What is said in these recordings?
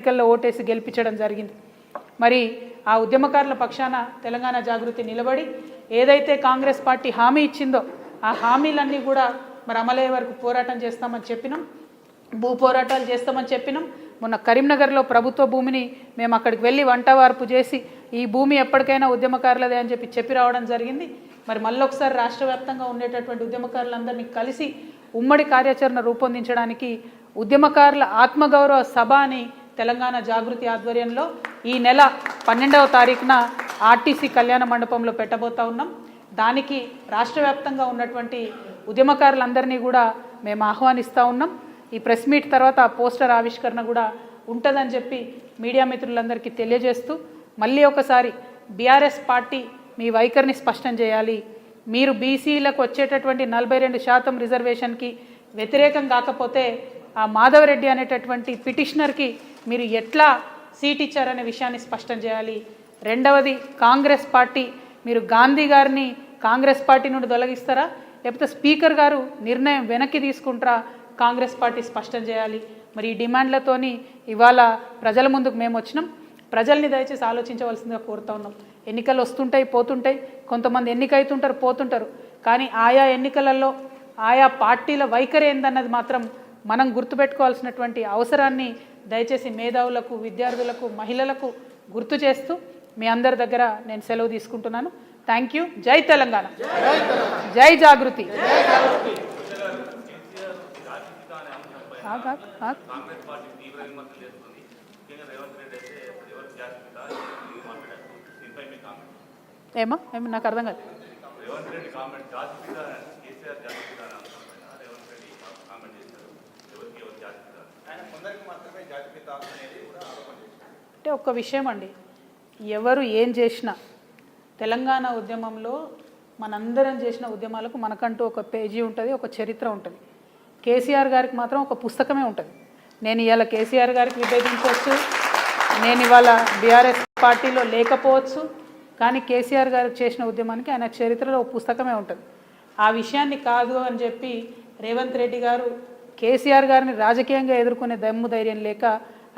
ఎన్నికల్లో ఓటేసి గెలిపించడం జరిగింది. మరి ఆ ఉద్యమకారుల పక్షాన తెలంగాణ జాగృతి నిలబడి ఏదైతే కాంగ్రెస్ పార్టీ హామీ ఇచ్చిందో ఆ హామీలన్నీ కూడా మరి అమలయ్యే వరకు పోరాటం చేస్తామని చెప్పినాం. భూ పోరాటాలు చేస్తామని చెప్పినాం. మొన్న కరీంనగర్లో ప్రభుత్వ భూమిని మేము అక్కడికి వెళ్ళి వంట వార్పు చేసి ఈ భూమి ఎప్పటికైనా ఉద్యమకారులదే అని చెప్పి చెప్పి రావడం జరిగింది. మరి మళ్ళొకసారి రాష్ట్ర వ్యాప్తంగా ఉండేటటువంటి ఉద్యమకారులందరినీ కలిసి ఉమ్మడి కార్యాచరణ రూపొందించడానికి ఉద్యమకారుల ఆత్మగౌరవ సభ అని తెలంగాణ జాగృతి ఆధ్వర్యంలో ఈ నెల పన్నెండవ తారీఖున ఆర్టీసీ కళ్యాణ మండపంలో పెట్టబోతా ఉన్నాం. దానికి రాష్ట్ర వ్యాప్తంగా ఉన్నటువంటి ఉద్యమకారులందరినీ కూడా మేము ఆహ్వానిస్తూ ఉన్నాం. ఈ ప్రెస్ మీట్ తర్వాత పోస్టర్ ఆవిష్కరణ కూడా ఉంటుందని చెప్పి మీడియా మిత్రులందరికీ తెలియజేస్తూ మళ్ళీ ఒకసారి బీఆర్ఎస్ పార్టీ మీ వైఖరిని స్పష్టం చేయాలి. మీరు బీసీలకు వచ్చేటటువంటి నలభై రెండు శాతం రిజర్వేషన్కి వ్యతిరేకం కాకపోతే ఆ మాధవరెడ్డి అనేటటువంటి పిటిషనర్కి మీరు ఎట్లా సీట్ ఇచ్చారనే విషయాన్ని స్పష్టం చేయాలి. రెండవది కాంగ్రెస్ పార్టీ మీరు గాంధీ గారిని కాంగ్రెస్ పార్టీ నుండి తొలగిస్తారా? లేకపోతే స్పీకర్ గారు నిర్ణయం వెనక్కి తీసుకుంటారా? కాంగ్రెస్ పార్టీ స్పష్టం చేయాలి. మరి ఈ డిమాండ్లతోని ఇవాళ ప్రజల ముందుకు మేము వచ్చినాం. ప్రజల్ని దయచేసి ఆలోచించవలసిందిగా కోరుతా ఉన్నాం. ఎన్నికలు వస్తుంటాయి పోతుంటాయి. కొంతమంది ఎన్నికైతుంటారు పోతుంటారు. కానీ ఆయా ఎన్నికలలో ఆయా పార్టీల వైఖరి ఏందన్నది మాత్రం మనం గుర్తుపెట్టుకోవాల్సినటువంటి అవసరాన్ని దయచేసి మేధావులకు విద్యార్థులకు మహిళలకు గుర్తు చేస్తూ మీ అందరి దగ్గర నేను సెలవు తీసుకుంటున్నాను. థ్యాంక్ యూ జై తెలంగాణ. జై జాగృతి. ఏమా ఆగ్, ఆగ్. రేవంత్ రెడ్డి కామెంట్ ఏమో నాకు అర్థం కాదు రేవంత్ రెడ్డి కామెంట్ జాస్మిత కేసీఆర్ జాస్మిత అని అంటున్నారు రేవంత్ రెడ్డి కామెంట్ చేశారు ఎవరికి ఎవరు జాస్మిత ఆయన కొందరికి మాత్రమే జాస్మిత అనేది కూడా ఆరోపణ చేశారు అంటే ఒక్క విషయం అండి. ఎవరు ఏం చేసినా తెలంగాణ ఉద్యమంలో మనందరం చేసిన ఉద్యమాలకు మనకంటూ ఒక పేజీ ఉంటుంది ఒక చరిత్ర ఉంటుంది. కేసీఆర్ గారికి మాత్రం ఒక పుస్తకమే ఉంటుంది. నేను ఇవాళ కేసీఆర్ గారికి విభేదించవచ్చు నేను ఇవాళ బీఆర్ఎస్ పార్టీలో లేకపోవచ్చు కానీ కేసీఆర్ గారు చేసిన ఉద్యమానికి ఆయన చరిత్రలో ఒక పుస్తకమే ఉంటుంది. ఆ విషయాన్ని కాదు అని చెప్పి రేవంత్ రెడ్డి గారు కేసీఆర్ గారిని రాజకీయంగా ఎదుర్కొనే దమ్ము ధైర్యం లేక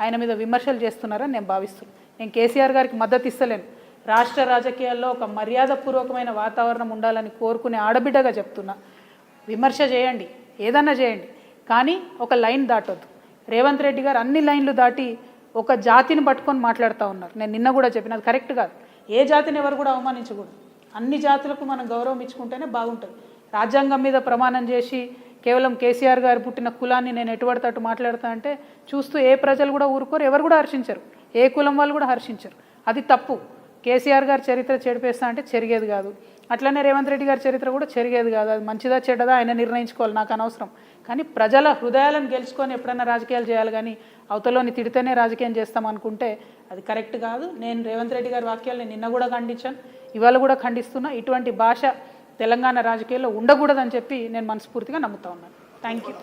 ఆయన మీద విమర్శలు చేస్తున్నారని నేను భావిస్తున్నాను నేను కేసీఆర్ గారికి మద్దతు ఇస్తలేను. రాష్ట్ర రాజకీయాల్లో ఒక మర్యాదపూర్వకమైన వాతావరణం ఉండాలని కోరుకునే ఆడబిడ్డగా చెప్తున్నా. విమర్శ చేయండి ఏదన్నా చేయండి. కానీ ఒక లైన్ దాటొద్దు. రేవంత్ రెడ్డి గారు అన్ని లైన్లు దాటి ఒక జాతిని పట్టుకొని మాట్లాడుతూ ఉన్నారు. నేను నిన్న కూడా చెప్పిన అది కరెక్ట్ కాదు. ఏ జాతిని ఎవరు కూడా అవమానించకూడదు. అన్ని జాతులకు మనం గౌరవం ఇచ్చుకుంటేనే బాగుంటుంది. రాజ్యాంగం మీద ప్రమాణం చేసి కేవలం కేసీఆర్ గారు పుట్టిన కులాన్ని నేను ఎటుపడితే అటు మాట్లాడతా అంటే చూస్తూ ఏ ప్రజలు కూడా ఊరుకోరు ఎవరు కూడా హర్షించరు. ఏ కులం వాళ్ళు కూడా హర్షించరు. అది తప్పు. కేసీఆర్ గారి చరిత్ర చెడిపేస్తా అంటే చెరిగేది కాదు. అట్లనే రేవంత్ రెడ్డి గారి చరిత్ర కూడా చెరిగేది కాదు. అది మంచిదా చెడ్డదా ఆయన నిర్ణయించుకోవాలి నాకు అనవసరం. కానీ ప్రజల హృదయాలను గెలుచుకొని ఎప్పుడైనా రాజకీయాలు చేయాలి కానీ అవతలోని తిడితేనే రాజకీయం చేస్తాం అనుకుంటే అది కరెక్ట్ కాదు. నేను రేవంత్ రెడ్డి గారి వాక్యాలు నిన్న కూడా ఖండించాను. ఇవాళ కూడా ఖండిస్తున్నా. ఇటువంటి భాష తెలంగాణ రాజకీయాల్లో ఉండకూడదని చెప్పి నేను మనస్ఫూర్తిగా నమ్ముతా ఉన్నాను. థ్యాంక్ యూ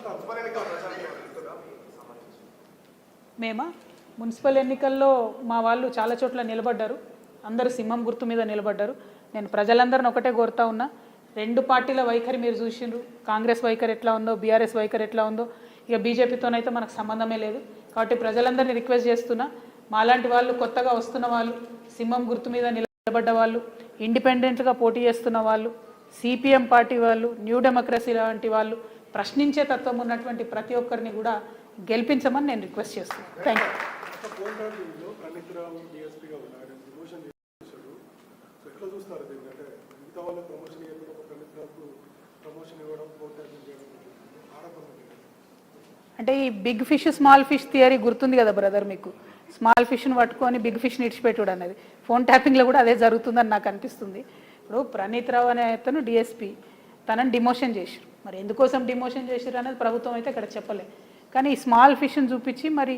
మేమా? మున్సిపల్ ఎన్నికల్లో మా వాళ్ళు చాలా చోట్ల నిలబడ్డారు. అందరూ సింహం గుర్తు మీద నిలబడ్డారు. నేను ప్రజలందరిని ఒకటే కోరుతా ఉన్నా రెండు పార్టీల వైఖరి మీరు చూసిండ్రు. కాంగ్రెస్ వైఖరి ఎట్లా ఉందో బీఆర్ఎస్ వైఖరి ఎట్లా ఉందో ఇక బీజేపీతోనైతే మనకు సంబంధమే లేదు. కాబట్టి ప్రజలందరినీ రిక్వెస్ట్ చేస్తున్నా మాలాంటి వాళ్ళు కొత్తగా వస్తున్న వాళ్ళు సింహం గుర్తు మీద నిలబడ్డ వాళ్ళు ఇండిపెండెంట్గా పోటీ చేస్తున్న వాళ్ళు సిపిఎం పార్టీ వాళ్ళు న్యూ డెమోక్రసీ లాంటి వాళ్ళు ప్రశ్నించే తత్వం ఉన్నటువంటి ప్రతి ఒక్కరిని కూడా గెలిపించమని నేను రిక్వెస్ట్ చేస్తున్నాను. థ్యాంక్ యూ అంటే ఈ big fish small fish theory గుర్తుంది కదా బ్రదర్ మీకు? స్మాల్ ఫిష్ని పట్టుకొని బిగ్ ఫిష్ని ఇడిచిపెట్టుడు అనేది. ఫోన్ ట్యాపింగ్లో కూడా అదే జరుగుతుందని నాకు అనిపిస్తుంది. ఇప్పుడు ప్రణీత్ రావు అనే అతను డిఎస్పీ తనని డిమోషన్ చేశారు. మరి ఎందుకోసం డిమోషన్ చేశారు అనేది ప్రభుత్వం అయితే ఇక్కడ చెప్పలే. కానీ ఈ స్మాల్ ఫిష్ని చూపించి మరి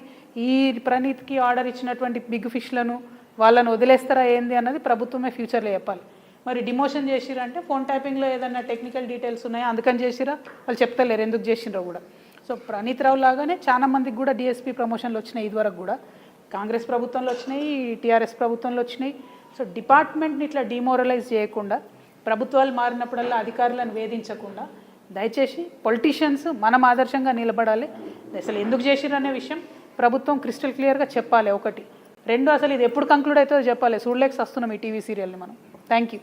ఈ ప్రణీత్కి ఆర్డర్ ఇచ్చినటువంటి బిగ్ ఫిష్లను వాళ్ళని వదిలేస్తారా ఏంది అన్నది ప్రభుత్వమే ఫ్యూచర్లో చెప్పాలి. మరి డిమోషన్ చేసిరంటే ఫోన్ ట్యాపింగ్లో ఏదన్నా టెక్నికల్ డీటెయిల్స్ ఉన్నాయా? అందుకని చేసిరా వాళ్ళు చెప్తలేరు. ఎందుకు చేసిండ్రో కూడా. సో ప్రణీత్ రావు లాగానే చాలా మందికి కూడా డిఎస్పీ ప్రమోషన్లు వచ్చినాయి ఇదివరకు కూడా. కాంగ్రెస్ ప్రభుత్వంలో వచ్చినాయి టీఆర్ఎస్ ప్రభుత్వంలో వచ్చినాయి. సో డిపార్ట్మెంట్ని ఇట్లా డిమోరలైజ్ చేయకుండా ప్రభుత్వాలు మారినప్పుడల్లా అధికారులను వేధించకుండా దయచేసి పొలిటీషియన్స్ మనం ఆదర్శంగా నిలబడాలి. అసలు ఎందుకు చేసిర్రు అనే విషయం ప్రభుత్వం క్రిస్టల్ క్లియర్గా చెప్పాలి ఒకటి. రెండు అసలు ఇది ఎప్పుడు కంక్లూడ్ అవుతుందో చెప్పాలి. చూడలేక వస్తున్నాం ఈ టీవీ సీరియల్ని మనం. థ్యాంక్ యూ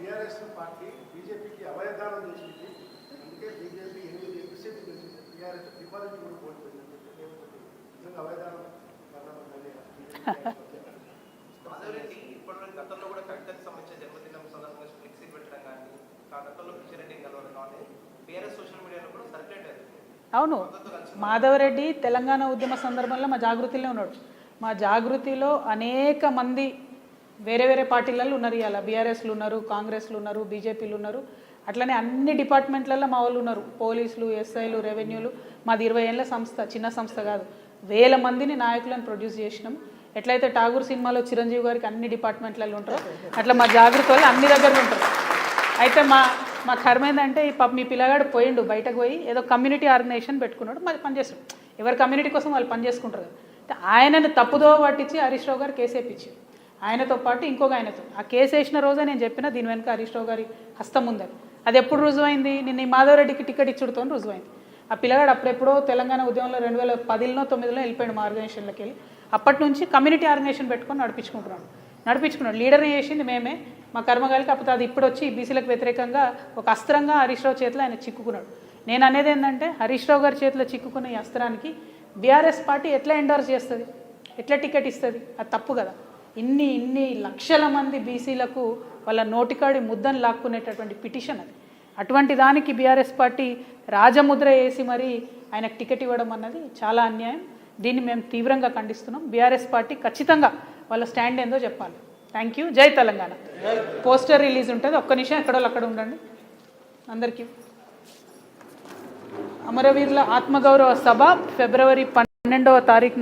బీఆర్ఎస్ పార్టీ అవును. మాధవరెడ్డి తెలంగాణ ఉద్యమ సందర్భంలో మా జాగృతిలో ఉన్నాడు. మా జాగృతిలో అనేక మంది వేరే వేరే పార్టీలలో ఉన్నారు ఇవాళ బీఆర్ఎస్లు ఉన్నారు కాంగ్రెస్లు ఉన్నారు బీజేపీలు ఉన్నారు. అట్లనే అన్ని డిపార్ట్మెంట్లలో మా వాళ్ళు ఉన్నారు. పోలీసులు ఎస్ఐలు రెవెన్యూలు. మాది ఇరవై ఏళ్ళ సంస్థ చిన్న సంస్థ కాదు. వేల మందిని నాయకులను ప్రొడ్యూస్ చేసినాం. ఎట్లయితే ఠాగూర్ సినిమాలో చిరంజీవి గారికి అన్ని డిపార్ట్మెంట్లలో ఉంటారో అట్లా మా వాళ్ళు అన్ని దగ్గర ఉంటారు. అయితే మా మా కర్మ ఏంటంటే పాప మీ పిల్లగాడు పోయిండు బయటకు పోయి ఏదో కమ్యూనిటీ ఆర్గనైజేషన్ పెట్టుకున్నాడు మరి పనిచేస్తాడు ఎవరి కమ్యూనిటీ కోసం వాళ్ళు పని చేసుకుంటారు కదా. ఆయనను తప్పుదో పట్టించి హరీష్ రావు గారు కేసు వేయించారు ఆయనతో పాటు ఇంకొక ఆయనతో. ఆ కేసు వేసిన రోజే నేను చెప్పిన దీని వెనుక హరీష్ రావు గారి హస్తం ఉందని. అది ఎప్పుడు రుజువైంది? నిన్న ఈ మాధవరెడ్డికి టికెట్ ఇచ్చుడుతో రుజువైంది. ఆ పిల్లగాడు అప్పుడెప్పుడో తెలంగాణ ఉద్యమంలో రెండు వేల పదిలో తొమ్మిదిలో వెళ్ళిపోయాడు మా ఆర్గనైజేషన్లోకి వెళ్ళి. అప్పటి నుంచి కమ్యూనిటీ ఆర్గనైజేషన్ పెట్టుకొని నడిపించుకుంటున్నాడు. నడిపించుకున్నాడు. లీడర్ని చేసింది మేమే. మా కర్మగాలి అప్పుడు అది ఇప్పుడు వచ్చి బీసీలకు వ్యతిరేకంగా ఒక అస్త్రంగా హరీష్ రావు చేతిలో ఆయన చిక్కుకున్నాడు. నేను అనేది ఏంటంటే హరీష్ రావు గారి చేతిలో చిక్కుకున్న ఈ అస్త్రానికి బీఆర్ఎస్ పార్టీ ఎట్లా ఎండోర్స్ చేస్తుంది? ఎట్లా టికెట్ ఇస్తుంది? అది తప్పు కదా. ఇన్ని ఇన్ని లక్షల మంది బీసీలకు వాళ్ళ నోటికాడి ముద్దను లాక్కునేటటువంటి పిటిషన్ అది. అటువంటి దానికి బీఆర్ఎస్ పార్టీ రాజముద్ర వేసి మరి ఆయనకు టికెట్ ఇవ్వడం అన్నది చాలా అన్యాయం. దీన్ని మేము తీవ్రంగా ఖండిస్తున్నాం. బీఆర్ఎస్ పార్టీ ఖచ్చితంగా వాళ్ళ స్టాండ్ ఏందో చెప్పాలి. థ్యాంక్ యూ జై తెలంగాణ. పోస్టర్ రిలీజ్ ఉంటుంది. ఒక్క నిమిషం ఎక్కడో అక్కడ ఉండండి. అందరికీ. అమరవీరుల ఆత్మగౌరవ సభ ఫిబ్రవరి పన్నెండవ తారీఖున